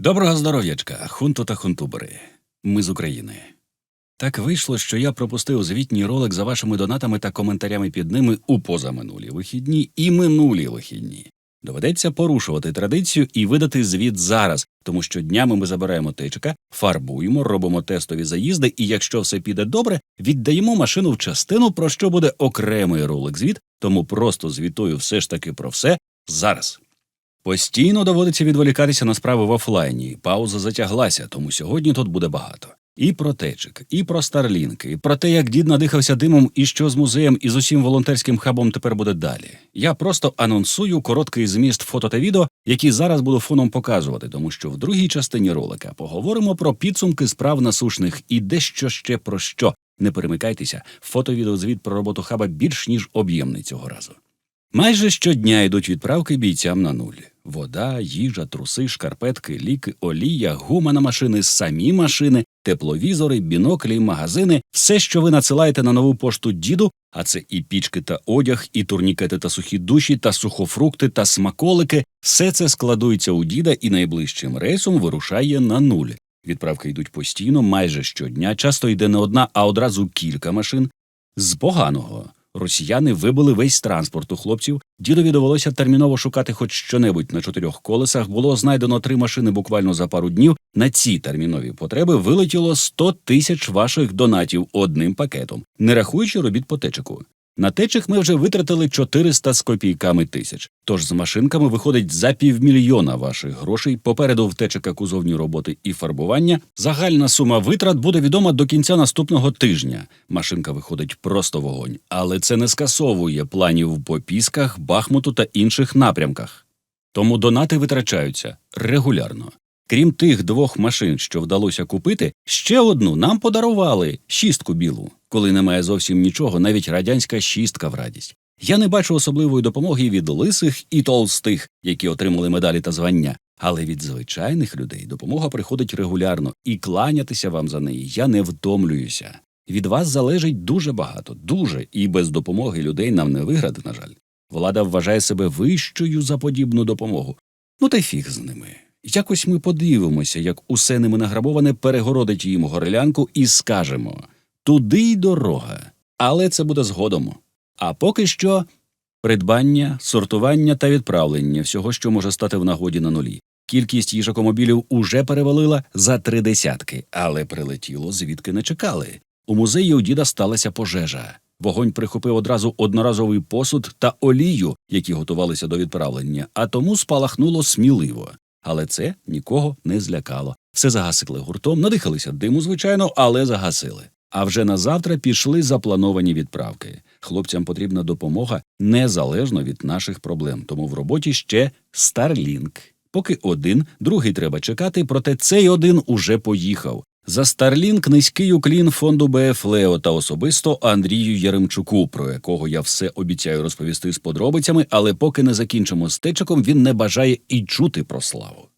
Доброго здоров'ячка, хунту та хунтубери. Ми з України. Так вийшло, що я пропустив звітній ролик за вашими донатами та коментарями під ними у позаминулі вихідні і минулі вихідні. Доведеться порушувати традицію і видати звіт зараз, тому що днями ми забираємо течика, фарбуємо, робимо тестові заїзди, і якщо все піде добре, віддаємо машину в частину, про що буде окремий ролик звіт, тому просто звітую все ж таки про все зараз. Постійно доводиться відволікатися на справи в офлайні. Пауза затяглася, тому сьогодні тут буде багато. І про течик, і про старлінки, і про те, як дід надихався димом, і що з музеєм і з усім волонтерським хабом тепер буде далі. Я просто анонсую короткий зміст фото та відео, які зараз буду фоном показувати, тому що в другій частині ролика поговоримо про підсумки справ насушних і дещо ще про що. Не перемикайтеся, фото-відеозвіт про роботу хаба більш ніж об'ємний цього разу. Майже щодня йдуть відправки бійцям на нуль: вода, їжа, труси, шкарпетки, ліки, олія, гума на машини, самі машини, тепловізори, біноклі, магазини, все, що ви надсилаєте на нову пошту діду, а це і пічки та одяг, і турнікети та сухі душі, та сухофрукти та смаколики, все це складується у діда і найближчим рейсом вирушає на нуль. Відправки йдуть постійно, майже щодня, часто йде не одна, а одразу кілька машин. З поганого росіяни вибили весь транспорт у хлопців. Дідові довелося терміново шукати хоч щонебудь на чотирьох колесах. Було знайдено три машини буквально за пару днів. На ці термінові потреби вилетіло 100 тисяч ваших донатів одним пакетом, не рахуючи робіт по течику. На течик ми вже витратили 400 з копійками тисяч. Тож з машинками виходить за півмільйона ваших грошей. Попереду в течика кузовні роботи і фарбування. Загальна сума витрат буде відома до кінця наступного тижня. Машинка виходить просто вогонь, але це не скасовує планів по пісках, бахмуту та інших напрямках. Тому донати витрачаються регулярно. Крім тих двох машин, що вдалося купити, ще одну нам подарували шістку білу. Коли немає зовсім нічого, навіть радянська шістка в радість. Я не бачу особливої допомоги від лисих і толстих, які отримали медалі та звання. Але від звичайних людей допомога приходить регулярно, і кланятися вам за неї я не втомлююся. Від вас залежить дуже багато, дуже, і без допомоги людей нам не виграти, на жаль. Влада вважає себе вищою за подібну допомогу. Ну та фіг з ними. Якось ми подивимося, як усе ними награбоване перегородить їм горлянку, і скажемо туди й дорога. Але це буде згодом. А поки що придбання, сортування та відправлення всього, що може стати в нагоді на нулі. Кількість їжакомобілів уже перевалила за три десятки, але прилетіло звідки не чекали. У музеї у діда сталася пожежа. Вогонь прихопив одразу одноразовий посуд та олію, які готувалися до відправлення, а тому спалахнуло сміливо. Але це нікого не злякало. Все загасили гуртом, надихалися диму, звичайно, але загасили. А вже на завтра пішли заплановані відправки. Хлопцям потрібна допомога незалежно від наших проблем. Тому в роботі ще Starlink. Поки один, другий треба чекати, проте цей один уже поїхав. За Starlink низький уклін фонду БФ Лео та особисто Андрію Яремчуку, про якого я все обіцяю розповісти з подробицями, але поки не закінчимо з течиком, він не бажає і чути про славу.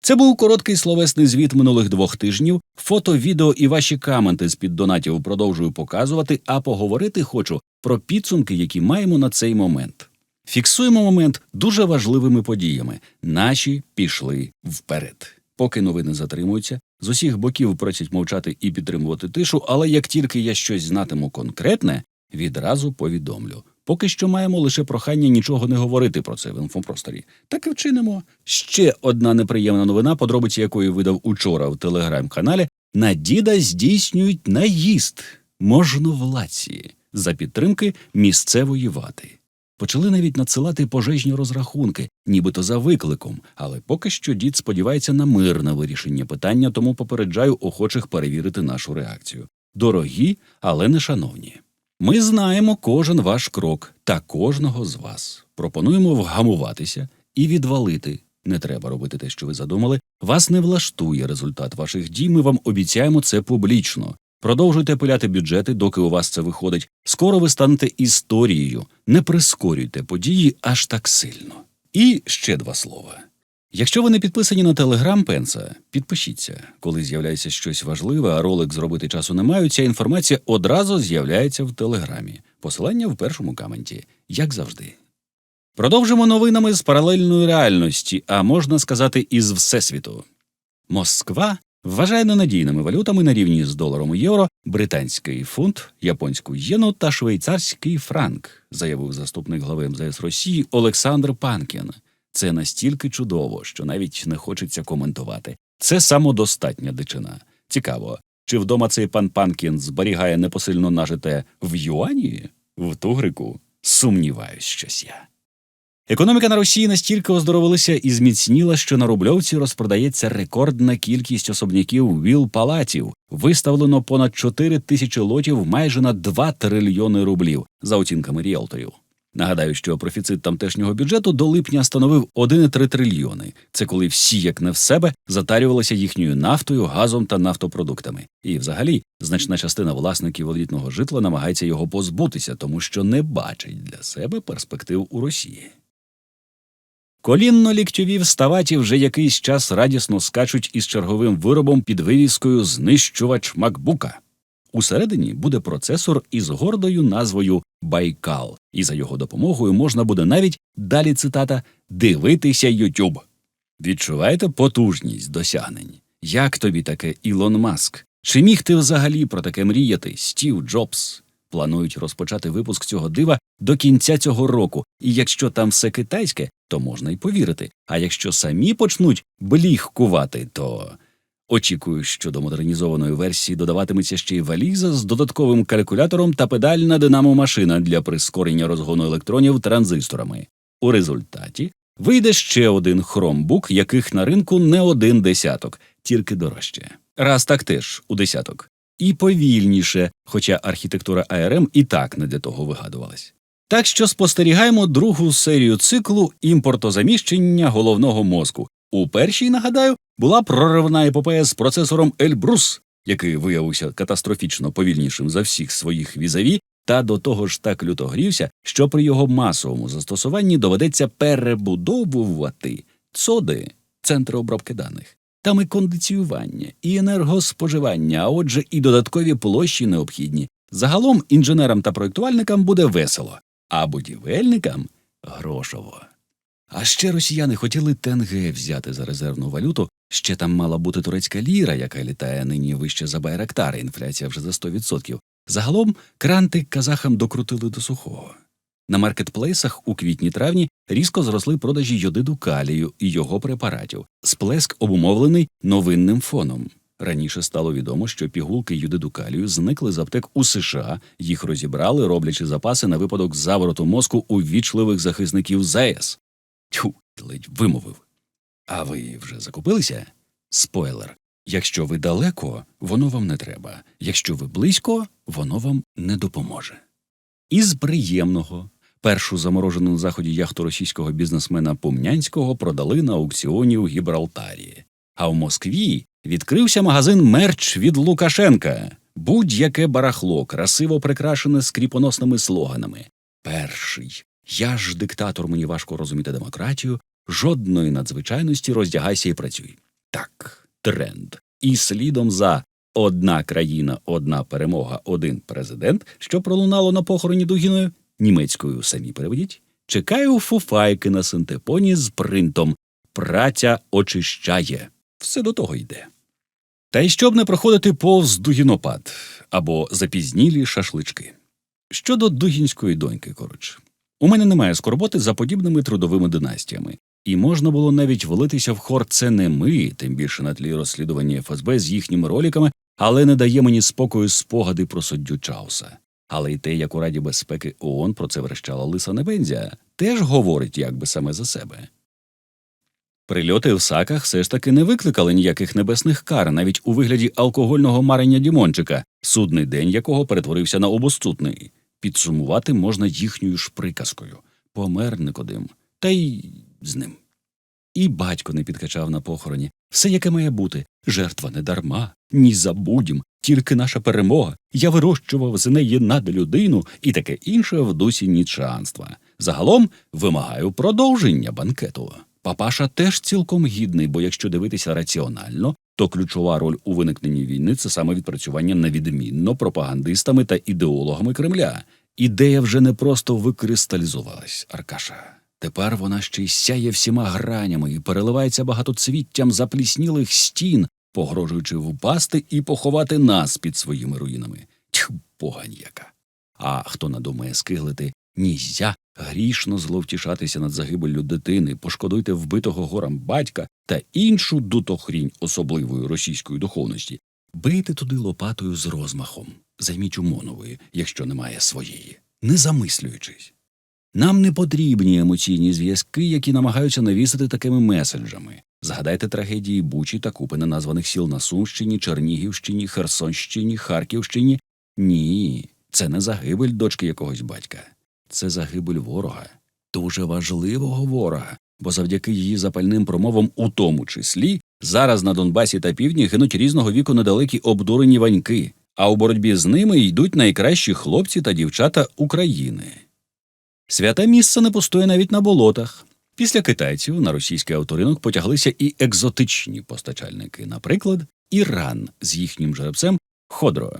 Це був короткий словесний звіт минулих двох тижнів. Фото, відео і ваші каменти з під донатів продовжую показувати, а поговорити хочу про підсумки, які маємо на цей момент. Фіксуємо момент дуже важливими подіями. Наші пішли вперед. Поки новини затримуються, з усіх боків просять мовчати і підтримувати тишу, але як тільки я щось знатиму конкретне, відразу повідомлю. Поки що маємо лише прохання нічого не говорити про це в інфопросторі. Так і вчинимо. Ще одна неприємна новина, подробиці якої видав учора в телеграм-каналі. На діда здійснюють наїзд можновладці за підтримки місцевої вати. Почали навіть надсилати пожежні розрахунки, нібито за викликом, але поки що дід сподівається на мирне вирішення питання, тому попереджаю охочих перевірити нашу реакцію. Дорогі, але не шановні. Ми знаємо кожен ваш крок та кожного з вас. Пропонуємо вгамуватися і відвалити. Не треба робити те, що ви задумали. Вас не влаштує результат ваших дій. Ми вам обіцяємо це публічно. Продовжуйте пиляти бюджети, доки у вас це виходить. Скоро ви станете історією. Не прискорюйте події аж так сильно. І ще два слова. Якщо ви не підписані на телеграм Пенса, підпишіться. Коли з'являється щось важливе, а ролик зробити часу не маю, ця інформація одразу з'являється в телеграмі. Посилання в першому каменті, як завжди. Продовжимо новинами з паралельної реальності, а можна сказати, із всесвіту. Москва вважає ненадійними валютами на рівні з доларом євро британський фунт, японську єну та швейцарський франк, заявив заступник глави МЗС Росії Олександр Панкін. Це настільки чудово, що навіть не хочеться коментувати. Це самодостатня дичина. Цікаво, чи вдома цей пан Панкін зберігає непосильно нажите в юані, в тугрику? Сумніваюсь, щось я. Економіка на Росії настільки оздоровилася і зміцніла, що на рубльовці розпродається рекордна кількість особняків віл-палатів. Виставлено понад 4 тисячі лотів майже на 2 трильйони рублів, за оцінками ріелторів. Нагадаю, що профіцит тамтешнього бюджету до липня становив 1,3 трильйони. Це коли всі, як не в себе, затарювалися їхньою нафтою, газом та нафтопродуктами. І, взагалі, значна частина власників елітного житла намагається його позбутися, тому що не бачить для себе перспектив у Росії. Колінно-ліктьові вставаті вже якийсь час радісно скачуть із черговим виробом під вивіскою знищувач макбука. Усередині буде процесор із гордою назвою Байкал, і за його допомогою можна буде навіть далі цитата дивитися YouTube. Відчуваєте потужність досягнень? Як тобі таке Ілон Маск? Чи міг ти взагалі про таке мріяти, Стів Джобс? Планують розпочати випуск цього дива до кінця цього року, і якщо там все китайське, то можна й повірити. А якщо самі почнуть бліхкувати, то очікую, що до модернізованої версії додаватиметься ще й валіза з додатковим калькулятором та педальна динамо-машина для прискорення розгону електронів транзисторами. У результаті вийде ще один хромбук, яких на ринку не один десяток, тільки дорожче. Раз так теж у десяток. І повільніше, хоча архітектура ARM і так не для того вигадувалась. Так що спостерігаємо другу серію циклу імпортозаміщення головного мозку. У першій, нагадаю, була проривна епопея з процесором Ельбрус, який виявився катастрофічно повільнішим за всіх своїх візаві, та до того ж так люто грівся, що при його масовому застосуванні доведеться перебудовувати цоди, центри обробки даних. Там і кондиціювання, і енергоспоживання, а отже, і додаткові площі необхідні. Загалом інженерам та проєктувальникам буде весело, а будівельникам грошово. А ще росіяни хотіли тенге взяти за резервну валюту. Ще там мала бути турецька ліра, яка літає нині вище за байрактари, інфляція вже за 100%. Загалом кранти казахам докрутили до сухого. На маркетплейсах у квітні-травні різко зросли продажі йодиду калію і його препаратів. Сплеск обумовлений новинним фоном. Раніше стало відомо, що пігулки йодиду калію зникли з аптек у США, їх розібрали, роблячи запаси на випадок завороту мозку у вічливих захисників ЗАЕС. Тьфу, ледь вимовив. А ви вже закупилися? Спойлер. Якщо ви далеко, воно вам не треба. Якщо ви близько, воно вам не допоможе. Із приємного першу заморожену на заході яхту російського бізнесмена Помнянського продали на аукціоні у Гібралтарі. А в Москві відкрився магазин мерч від Лукашенка. Будь-яке барахло, красиво прикрашене скріпоносними слоганами. Перший. Я ж диктатор, мені важко розуміти демократію. Жодної надзвичайності роздягайся і працюй. Так, тренд. І слідом за одна країна, одна перемога, один президент, що пролунало на похороні Дугіною, німецькою самі переведіть. Чекаю фуфайки на синтепоні з принтом. Праця очищає. Все до того йде. Та й щоб не проходити повз дугінопад або запізнілі шашлички. Щодо дугінської доньки, коротше. У мене немає скорботи за подібними трудовими династіями, і можна було навіть влитися в хор це не ми, тим більше на тлі розслідування ФСБ з їхніми роликами, але не дає мені спокою спогади про суддю Чауса. Але й те, як у Раді безпеки ООН про це врещала Лиса Небензя, теж говорить якби саме за себе. Прильоти в саках все ж таки не викликали ніяких небесних кар, навіть у вигляді алкогольного марення Дімончика, судний день якого перетворився на обостутний. Підсумувати можна їхньою ж приказкою помер Никодим, та й з ним. І батько не підкачав на похороні. Все, яке має бути, жертва не дарма, ні забудім, тільки наша перемога. Я вирощував з неї над людину і таке інше в дусі нічанства. Загалом вимагаю продовження банкету. Папаша теж цілком гідний, бо якщо дивитися раціонально, то ключова роль у виникненні війни це саме відпрацювання невідмінно пропагандистами та ідеологами Кремля. Ідея вже не просто викристалізувалась, Аркаша. Тепер вона ще й сяє всіма гранями і переливається багатоцвіттям запліснілих стін, погрожуючи впасти і поховати нас під своїми руїнами. Тьху, погань яка. А хто надумає скиглити нізя, грішно зловтішатися над загибеллю дитини, пошкодуйте вбитого горам батька та іншу дутохрінь особливої російської духовності, бийте туди лопатою з розмахом, займіть умонової, якщо немає своєї, не замислюючись. Нам не потрібні емоційні зв'язки, які намагаються навісити такими меседжами. Згадайте трагедії Бучі та купи неназваних сіл на Сумщині, Чернігівщині, Херсонщині, Харківщині. Ні, це не загибель дочки якогось батька. Це загибель ворога, дуже важливого ворога, бо завдяки її запальним промовам, у тому числі, зараз на Донбасі та півдні гинуть різного віку недалекі обдурені ваньки, а у боротьбі з ними йдуть найкращі хлопці та дівчата України. Святе місце не пустує навіть на болотах. Після китайців на російський авторинок потяглися і екзотичні постачальники, наприклад, Іран з їхнім жеребцем Ходро.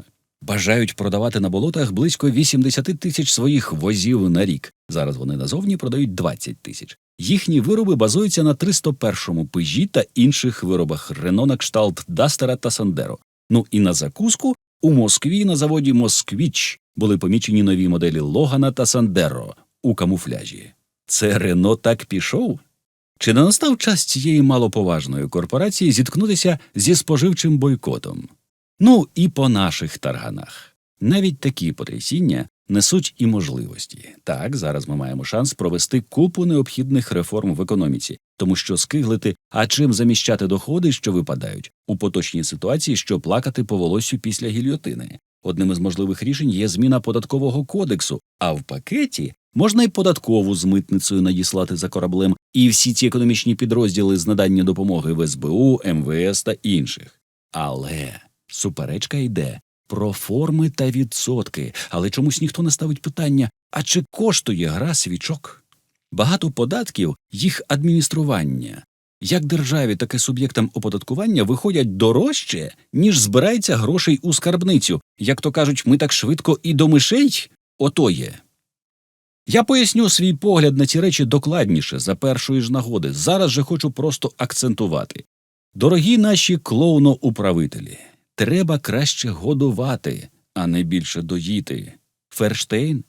Бажають продавати на болотах близько 80 тисяч своїх возів на рік. Зараз вони назовні продають 20 тисяч. Їхні вироби базуються на 301-му пижі та інших виробах Рено на кшталт Дастера та Сандеро. Ну і на закуску у Москві на заводі Москвіч були помічені нові моделі Логана та Сандеро у камуфляжі. Це Рено так пішов? Чи не настав час цієї малоповажної корпорації зіткнутися зі споживчим бойкотом? Ну і по наших тарганах. Навіть такі потрясіння несуть і можливості. Так, зараз ми маємо шанс провести купу необхідних реформ в економіці, тому що скиглити, а чим заміщати доходи, що випадають, у поточній ситуації, що плакати по волосю після гільйотини. Одним із можливих рішень є зміна податкового кодексу, а в пакеті можна й податкову з митницею надіслати за кораблем, і всі ці економічні підрозділи з надання допомоги в СБУ, МВС та інших. Але суперечка йде про форми та відсотки, але чомусь ніхто не ставить питання, а чи коштує гра свічок? Багато податків, їх адміністрування, як державі, так і суб'єктам оподаткування виходять дорожче, ніж збирається грошей у скарбницю. Як то кажуть, ми так швидко і до мишей? Ото є. Я поясню свій погляд на ці речі докладніше за першої ж нагоди. Зараз же хочу просто акцентувати. Дорогі наші клоуно-управителі, треба краще годувати, а не більше доїти. Ферштейн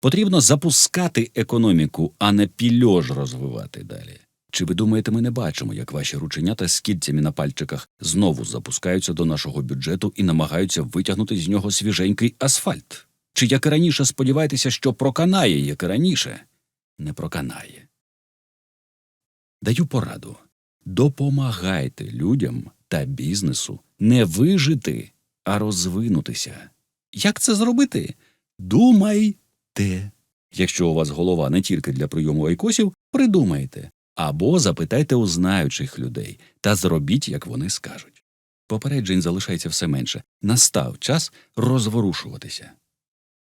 потрібно запускати економіку, а не пільож розвивати далі. Чи ви думаєте, ми не бачимо, як ваші рученята з кільцями на пальчиках знову запускаються до нашого бюджету і намагаються витягнути з нього свіженький асфальт? Чи як раніше сподіваєтеся, що проканає, як раніше? Не проканає. Даю пораду. Допомагайте людям та бізнесу не вижити, а розвинутися. Як це зробити? Думайте. Якщо у вас голова не тільки для прийому айкосів, придумайте або запитайте у знаючих людей та зробіть, як вони скажуть. Попереджень залишається все менше. Настав час розворушуватися.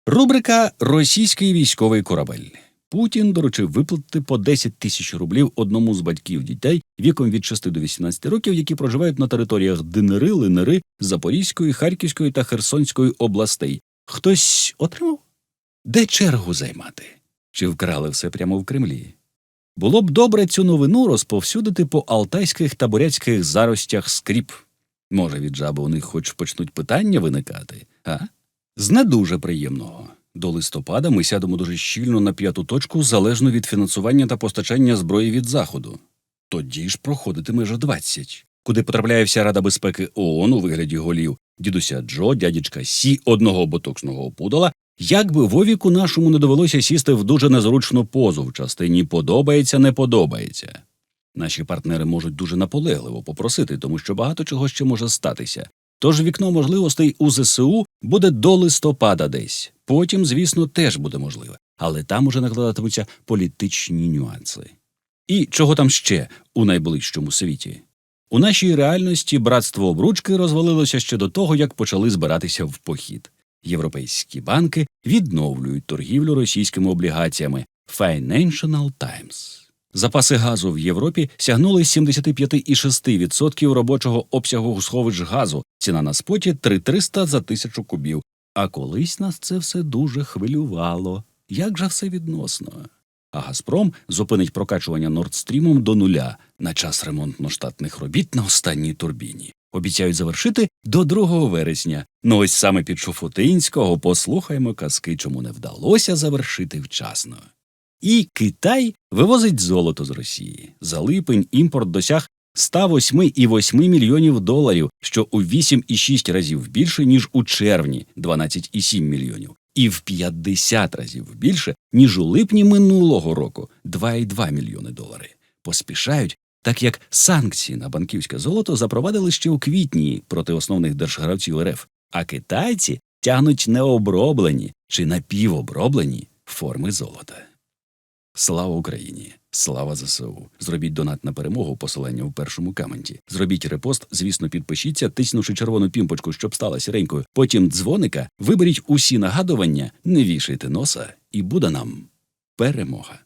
Рубрика Російський військовий корабель. Путін доручив виплатити по 10 тисяч рублів одному з батьків дітей віком від 6 до 18 років, які проживають на територіях Динери, Линери, Запорізької, Харківської та Херсонської областей. Хтось отримав? Де чергу займати? Чи вкрали все прямо в Кремлі? Було б добре цю новину розповсюдити по алтайських та бурятських заростях скріп. Може, від жаби у них хоч почнуть питання виникати, а? З не дуже приємного. До листопада ми сядемо дуже щільно на п'яту точку залежно від фінансування та постачання зброї від Заходу. Тоді ж проходитиме ж 20, куди потрапляє вся Рада безпеки ООН у вигляді голів дідуся Джо, дядічка Сі, одного ботоксного опудала, як би Вовіку нашому не довелося сісти в дуже незручну позу в частині подобається, не подобається. Наші партнери можуть дуже наполегливо попросити, тому що багато чого ще може статися. Тож вікно можливостей у ЗСУ буде до листопада десь. Потім, звісно, теж буде можливе, але там уже накладатимуться політичні нюанси. І чого там ще у найближчому світі? У нашій реальності братство обручки розвалилося ще до того, як почали збиратися в похід. Європейські банки відновлюють торгівлю російськими облігаціями Financial Times. Запаси газу в Європі сягнули 75,6% робочого обсягу сховищ газу. Ціна на споті 3300 за тисячу кубів. А колись нас це все дуже хвилювало. Як же все відносно? а Газпром зупинить прокачування Нордстрімом до нуля на час ремонтно-штатних робіт на останній турбіні. Обіцяють завершити до 2 вересня. Ну ось саме під Шуфутинського послухаймо казки, чому не вдалося завершити вчасно. І Китай вивозить золото з Росії. За липень імпорт досяг 108,8 мільйонів доларів, що у 8,6 разів більше, ніж у червні 12,7 мільйонів, і в 50 разів більше, ніж у липні минулого року 2,2 мільйони доларів. Поспішають, так як санкції на банківське золото запровадили ще у квітні проти основних держгравців РФ, а китайці тягнуть необроблені чи напівоброблені форми золота. Слава Україні! Слава ЗСУ! Зробіть донат на перемогу, посилання у першому каменті. Зробіть репост, звісно, підпишіться, тиснувши червону пімпочку, щоб стала сіренькою. Потім дзвоника, виберіть усі нагадування, не вішайте носа, і буде нам перемога.